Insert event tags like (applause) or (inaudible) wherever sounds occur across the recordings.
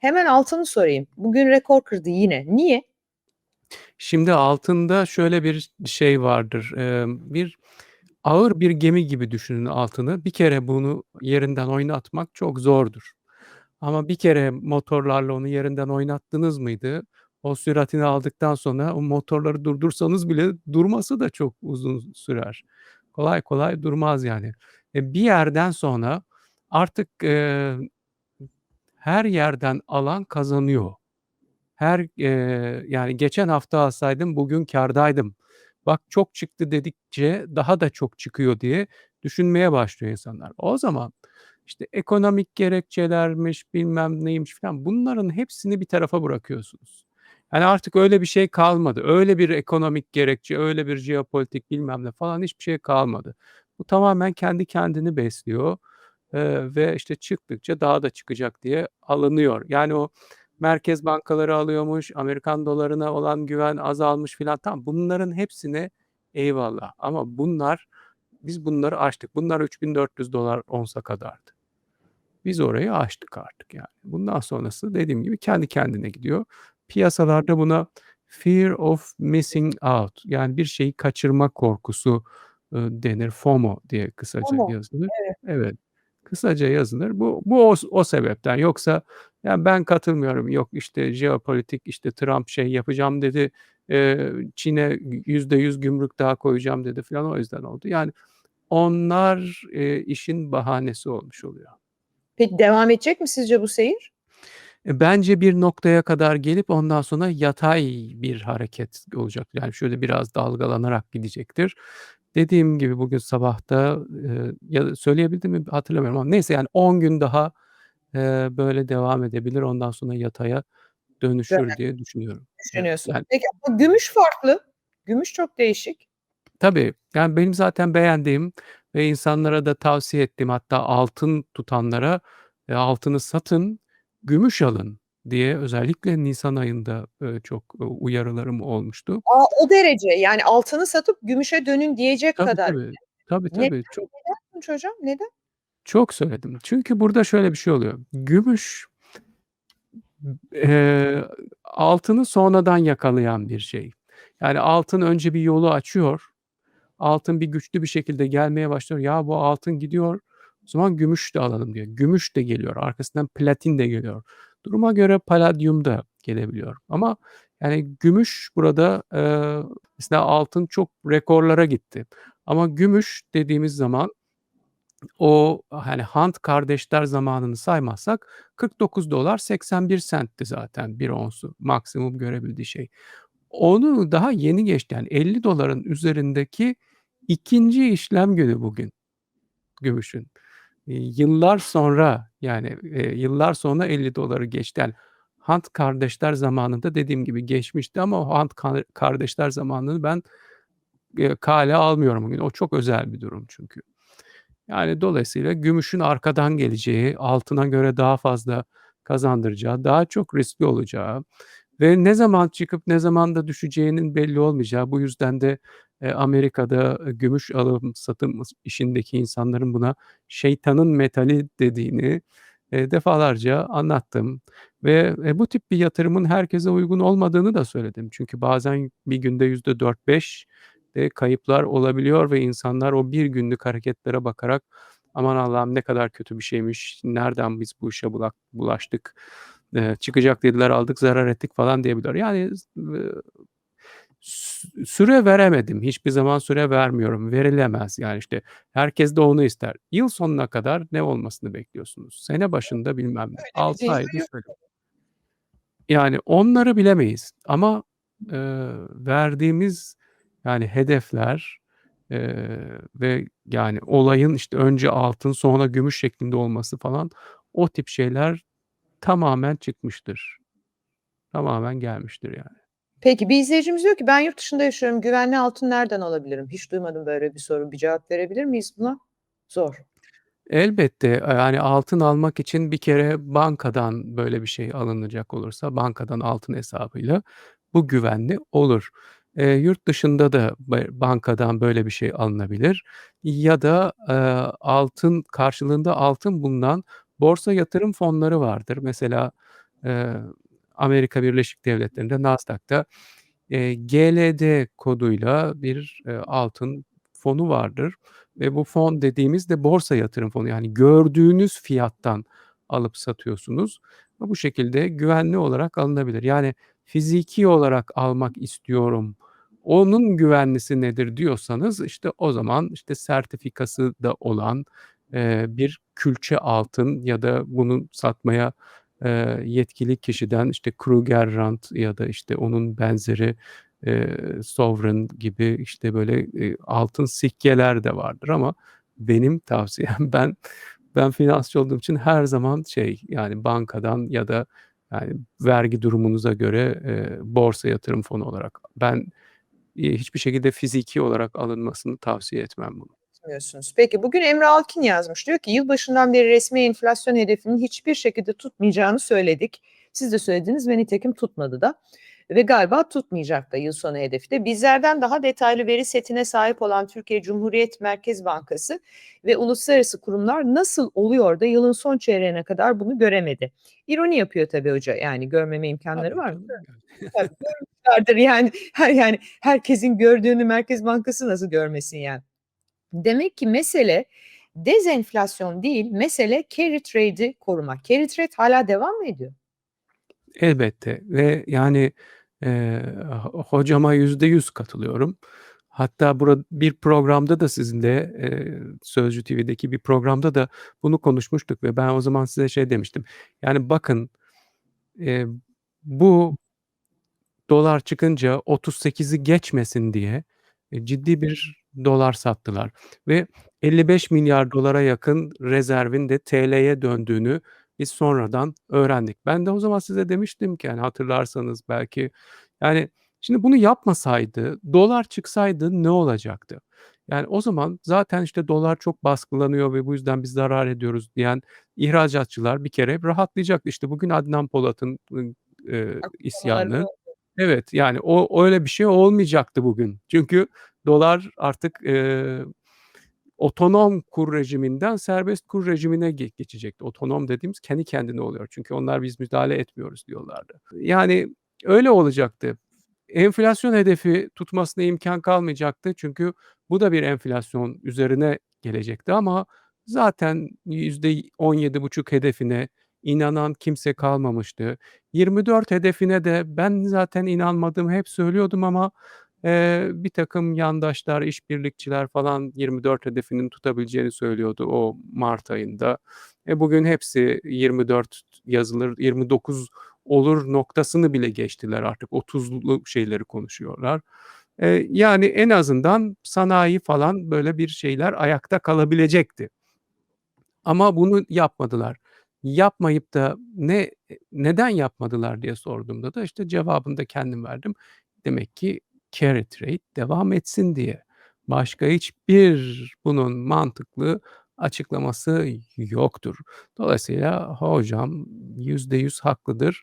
Hemen altını sorayım. Bugün rekor kırdı yine. Niye? Şimdi altında şöyle bir şey vardır. Emm, bir ağır bir gemi gibi düşünün altını. Bir kere bunu yerinden oynatmak çok zordur. Ama bir kere motorlarla onu yerinden oynattınız mıydı, o süratini aldıktan sonra o motorları durdursanız bile durması da çok uzun sürer. Kolay kolay durmaz yani. E, bir yerden sonra artık, eee, her yerden alan kazanıyor. Her, eee, yani geçen hafta alsaydım bugün kârdaydım. Bak çok çıktı dedikçe daha da çok çıkıyor diye düşünmeye başlıyor insanlar. O zaman işte ekonomik gerekçelermiş, bilmem neymiş filan bunların hepsini bir tarafa bırakıyorsunuz. Yani artık öyle bir şey kalmadı. Öyle bir ekonomik gerekçe, öyle bir jeopolitik bilmem ne falan hiçbir şey kalmadı. Bu tamamen kendi kendini besliyor, eee, ve işte çıktıkça daha da çıkacak diye alınıyor. Yani o merkez bankaları alıyormuş, Amerikan dolarına olan güven azalmış filan. Tamam, bunların hepsine eyvallah ama bunlar biz bunları aştık. Bunlar $3.400 onsa kadardı. Biz orayı aştık artık yani. Bundan sonrası dediğim gibi kendi kendine gidiyor. Piyasalarda buna fear of missing out yani bir şeyi kaçırma korkusu, ııı, denir. FOMO diye kısaca FOMO, yazılır. evet. Evet, kısaca yazılır. Bu bu o o sebepten. Yoksa ya ben katılmıyorum. Yok işte jeopolitik, işte Trump şey yapacağım dedi, eee, Çin'e %100 gümrük daha koyacağım dedi filan o yüzden oldu. Yani onlar, eee, işin bahanesi olmuş oluyor. Peki devam edecek mi sizce bu seyir? E, bence bir noktaya kadar gelip ondan sonra yatay bir hareket olacak. Yani şöyle biraz dalgalanarak gidecektir. Dediğim gibi bugün sabah da, eee, ya da söyleyebildim mi hatırlamıyorum ama neyse yani 10 gün daha, eee, böyle devam edebilir. Ondan sonra yataya dönüşür diye düşünüyorum. Evet, Düşünüyorsun. yani Peki ama gümüş farklı. Gümüş çok değişik. Tabii, yani benim zaten beğendiğim ve insanlara da tavsiye ettiğim hatta altın tutanlara, eee, altını satın, gümüş alın diye özellikle nisan ayında, eee, çok, uyarılarım olmuştu. A, o derece yani altını satıp gümüşe dönün diyecek Tabii, kadar. tabii. Tabii, Neden, tabii. Çok neden Tunç hocam, neden? Çok söyledim. Çünkü burada şöyle bir şey oluyor. Gümüş eee, altını sonradan yakalayan bir şey. Yani altın önce bir yolu açıyor. Altın bir güçlü bir şekilde gelmeye başlıyor. Ya bu altın gidiyor, o zaman gümüş de alalım diyor. Gümüş de geliyor, arkasından platin de geliyor. Duruma göre paladyum da gelebiliyor ama yani gümüş burada, eee, mesela altın çok rekorlara gitti ama gümüş dediğimiz zaman o hani Hunt kardeşler zamanını saymazsak $49.81'ti zaten bir onsu maksimum görebildiği şey. Onu daha yeni geçti yani $50'ın üzerindeki 2'nci işlem günü bugün gümüşün. Yıllar sonra yani, eee, yıllar sonra $50'ı geçti. Yani Hunt kardeşler zamanında dediğim gibi geçmişti ama o Hunt kar kardeşler zamanını ben, eee, kale almıyorum bugün. O çok özel bir durum çünkü. Yani dolayısıyla gümüşün arkadan geleceği, altına göre daha fazla kazandıracağı, daha çok riskli olacağı ve ne zaman çıkıp ne zaman da düşeceğinin belli olmayacağı, bu yüzden de, eee, Amerika'da, eee, gümüş alım satım işindeki insanların buna şeytanın metali dediğini, eee, defalarca anlattım ve, eee, bu tip bir yatırımın herkese uygun olmadığını da söyledim. Çünkü bazen bir günde %4-5 de kayıplar olabiliyor ve insanlar o bir günlük hareketlere bakarak "Aman Allah'ım ne kadar kötü bir şeymiş, nereden biz bu işe bulaştık, eee, çıkacak dediler aldık zarar ettik." falan diyebiliyor. Yani sü süre veremedim. Hiçbir zaman süre vermiyorum. Verilemez yani işte herkes de onu ister. Yıl sonuna kadar ne olmasını bekliyorsunuz? Sene başında bilmem ne. Öyle bir 6 ayda yok şöyle. tabii. Yani onları bilemeyiz ama, eee, verdiğimiz yani hedefler, eee, ve yani olayın işte önce altın sonra gümüş şeklinde olması falan o tip şeyler tamamen çıkmıştır. Tamamen gelmiştir yani. Peki bir izleyicimiz diyor ki ben yurt dışında yaşıyorum, güvenli altın nereden alabilirim? Hiç duymadım böyle bir soru. Bir cevap verebilir miyiz buna? Zor. Elbette, eee, yani altın almak için bir kere bankadan böyle bir şey alınacak olursa bankadan altın hesabıyla bu güvenli olur. Eee, yurt dışında da bankadan böyle bir şey alınabilir ya da, eee, altın karşılığında altın bulunan borsa yatırım fonları vardır. Mesela, eee, Amerika Birleşik Devletleri'nde Nasdaq'ta, eee, GLD koduyla bir, eee, altın fonu vardır ve bu fon dediğimiz de borsa yatırım fonu. Yani gördüğünüz fiyattan alıp satıyorsunuz ve bu şekilde güvenli olarak alınabilir. Yani fiziki olarak almak istiyorum, onun güvenlisi nedir diyorsanız, işte o zaman, işte, sertifikası da olan, eee, bir külçe altın ya da bunu satmaya, eee, yetkili kişiden, işte, Krugerrand ya da, işte, onun benzeri, eee, Sovereign gibi, işte, böyle, eee, altın sikkeler de vardır ama benim tavsiyem (laughs) ben ben finansçı olduğum için her zaman şey, yani bankadan ya da, yani, vergi durumunuza göre, eee, borsa yatırım fonu olarak. Ben, iii, hiçbir şekilde fiziki olarak alınmasını tavsiye etmem bunu. Etmiyorsunuz. Peki, bugün Emre Alkin yazmış. Diyor ki, "Yılbaşından beri resmi enflasyon hedefinin hiçbir şekilde tutmayacağını söyledik. Siz de söylediniz ve nitekim tutmadı da ve galiba tutmayacak da yıl sonu hedefi de. Bizlerden daha detaylı veri setine sahip olan Türkiye Cumhuriyet Merkez Bankası ve uluslararası kurumlar nasıl oluyor da yılın son çeyreğine kadar bunu göremedi?" İroni yapıyor tabii hoca. Yani görmeme imkânları Tabii var mı? (laughs) Tabii görmüşlerdir yani. Her yani herkesin gördüğünü Merkez Bankası nasıl görmesin yani? Demek ki mesele dezenflasyon değil, mesele carry trade'i korumak. Carry trade hâlâ devam mı ediyor? Elbette ve yani, ho hocama %100 katılıyorum. Hatta bura bir programda da sizinle, eee, Sözcü TV'deki bir programda da bunu konuşmuştuk ve ben o zaman size şey demiştim. Yani bakın, eee, bu dolar çıkınca 38'i geçmesin diye, eee, ciddi bir dolar sattılar ve $55.000.000.000'a yakın rezervin de TL'ye döndüğünü biz sonradan öğrendik. Ben de o zaman size demiştim ki, hani, hatırlarsanız belki, yani, şimdi bunu yapmasaydı, dolar çıksaydı ne olacaktı? Yani, o zaman zaten, işte, dolar çok baskılanıyor ve bu yüzden biz zarar ediyoruz diyen ihracatçılar bir kere rahatlayacaktı. İşte, bugün Adnan Polat'ın, ııı, eee, isyanı Evet, yani, o öyle bir şey olmayacaktı bugün. Çünkü dolar artık, eee, otonom kur rejiminden serbest kur rejimine ge geçecekti. Otonom dediğimiz kendi kendine oluyor. Çünkü onlar biz müdahale etmiyoruz diyorlardı. Yani, öyle olacaktı. Enflasyon hedefi tutmasına imkân kalmayacaktı. Çünkü bu da bir enflasyon üzerine gelecekti ama zaten %17,5 hedefine inanan kimse kalmamıştı. 24 hedefine de ben zaten inanmadığımı hep söylüyordum ama, eee, birtakım yandaşlar, işbirlikçiler falan 24 hedefinin tutabileceğini söylüyordu o mart ayında. E, bugün hepsi 24 yazılır, 29 olur noktasını bile geçtiler artık. 30'lu şeyleri konuşuyorlar. Eee, yani, en azından sanayi falan böyle bir şeyler ayakta kalabilecekti. Ama bunu yapmadılar. Yapmayıp da ne neden yapmadılar diye sorduğumda da, işte, cevabını da kendim verdim. Demek ki carry trade devam etsin diye. Başka hiçbir bunun mantıklı açıklaması yoktur. Dolayısıyla hocam %100 haklıdır.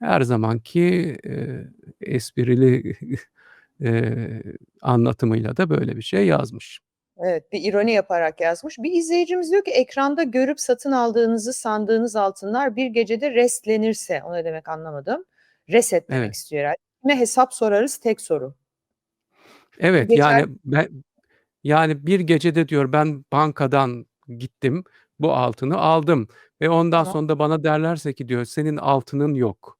Her zamanki, eee, esprili, (laughs) eee, anlatımıyla da böyle bir şey yazmış. Evet, bir ironi yaparak yazmış. Bir izleyicimiz diyor ki, "Ekranda görüp satın aldığınızı sandığınız altınlar bir gecede restlenirse" o ne demek anlamadım. Reset demek Evet. istiyor herhâlde. "Kime hesap sorarız?" tek soru. Evet, Geçer yani, ben yani, bir gecede diyor ben bankadan gittim, bu altını aldım ve ondan Tamam. sonra da bana derlerse ki diyor, "Senin altının yok."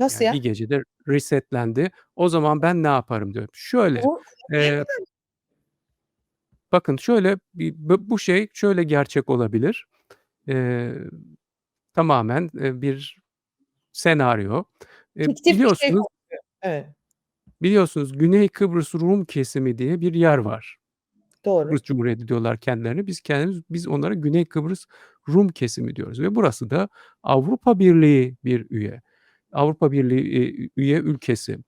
Nasıl Yani, bir ya? gecede resetlendi. O zaman ben ne yaparım diyor. Şöyle, eee bakın şöyle, bu şey şöyle gerçek olabilir. Eee, tamamen, eee, bir senaryo. Eee, Fiktif bir şey biliyorsunuz. Evet. Biliyorsunuz Güney Kıbrıs Rum kesimi diye bir yer var. Doğru. Kıbrıs Cumhuriyeti diyorlar kendilerine. Biz kendimiz biz onlara Güney Kıbrıs Rum kesimi diyoruz ve burası da Avrupa Birliği bir üye. Avrupa Birliği, eee, üye ülkesi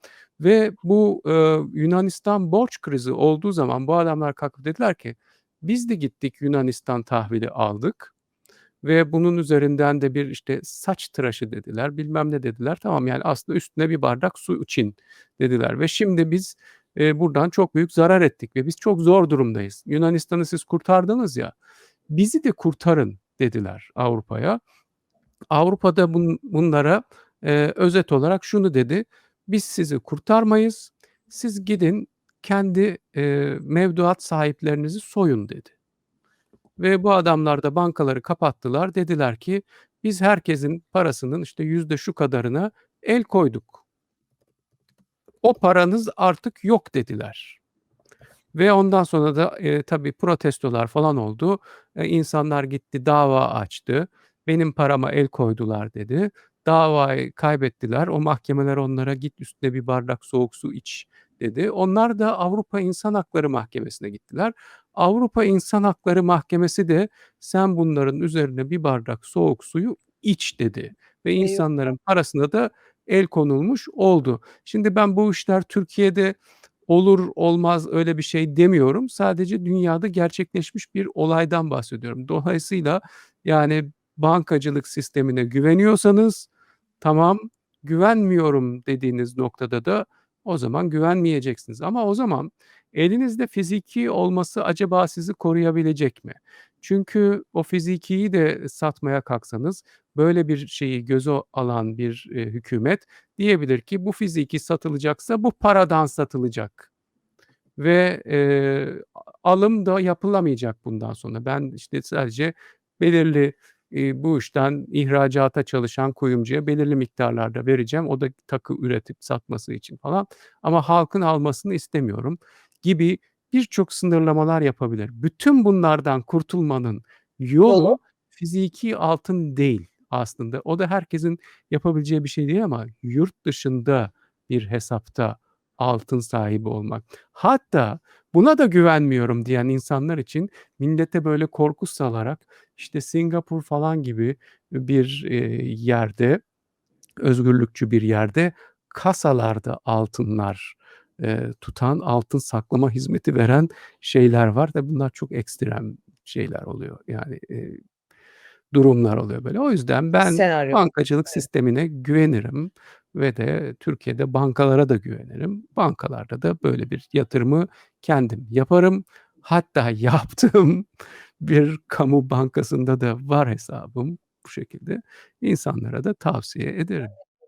ve bu, eee, Yunanistan borç krizi olduğu zaman bu adamlar kalkıp dediler ki, "Biz de gittik Yunanistan tahvili aldık ve bunun üzerinden de bir, işte, saç tıraşı dediler, bilmem ne dediler. Tamam, yani, aslında üstüne bir bardak su için dediler ve şimdi biz, eee, buradan çok büyük zarar ettik ve biz çok zor durumdayız. Yunanistan'ı siz kurtardınız ya, bizi de kurtarın." dediler Avrupa'ya Avrupa'da bun bunlara, eee, özet olarak şunu dedi: "Biz sizi kurtarmayız. Siz gidin kendi, eee, mevduat sahiplerinizi soyun." dedi. Ve bu adamlar da bankaları kapattılar. Dediler ki, "Biz herkesin parasının, işte, yüzde şu kadarına el koyduk." "O paranız artık yok." dediler. Ve ondan sonra da, eee, tabii protestolar falan oldu. Eee, insanlar gitti dava açtı. "Benim parama el koydular." dedi. Davayı kaybettiler. O mahkemeler onlara, "Git üstüne bir bardak soğuk su iç." dedi. Onlar da Avrupa İnsan Hakları Mahkemesi'ne gittiler. Avrupa İnsan Hakları Mahkemesi de, "Sen bunların üzerine bir bardak soğuk suyu iç." dedi ve insanların parasına da el konulmuş oldu. Şimdi ben bu işler Türkiye'de olur olmaz öyle bir şey demiyorum. Sadece dünyada gerçekleşmiş bir olaydan bahsediyorum. Dolayısıyla, yani, bankacılık sistemine güveniyorsanız tamam, güvenmiyorum dediğiniz noktada da o zaman güvenmeyeceksiniz ama o zaman elinizde fiziki olması acaba sizi koruyabilecek mi? Çünkü o fizikiyi de satmaya kalksanız böyle bir şeyi göze alan bir, eee, hükümet diyebilir ki, "Bu fiziki satılacaksa bu paradan satılacak." Ve, a alım da yapılamayacak bundan sonra. Ben, işte, sadece belirli, bu işten ihracata çalışan kuyumcuya belirli miktarlarda vereceğim. O da takı üretip satması için falan ama halkın almasını istemiyorum gibi birçok sınırlamalar yapabilir. Bütün bunlardan kurtulmanın Yolu? yolu fiziki altın değil aslında. O da herkesin yapabileceği bir şey değil ama yurt dışında bir hesapta altın sahibi olmak. Hatta buna da güvenmiyorum diyen insanlar için millete böyle korku salarak, işte, Singapur falan gibi bir, yerde, özgürlükçü bir yerde kasalarda altınlar, tutan, altın saklama hizmeti veren şeyler var ve bunlar çok ekstrem şeyler oluyor. Yani, durumlar oluyor böyle. O yüzden ben Senaryo. bankacılık Evet. sistemine güvenirim ve de Türkiye'de bankalara da güvenirim. Bankalarda da böyle bir yatırımı kendim yaparım. Hatta (laughs) yaptığım bir kamu bankasında da var hesabım bu şekilde. İnsanlara da tavsiye ederim.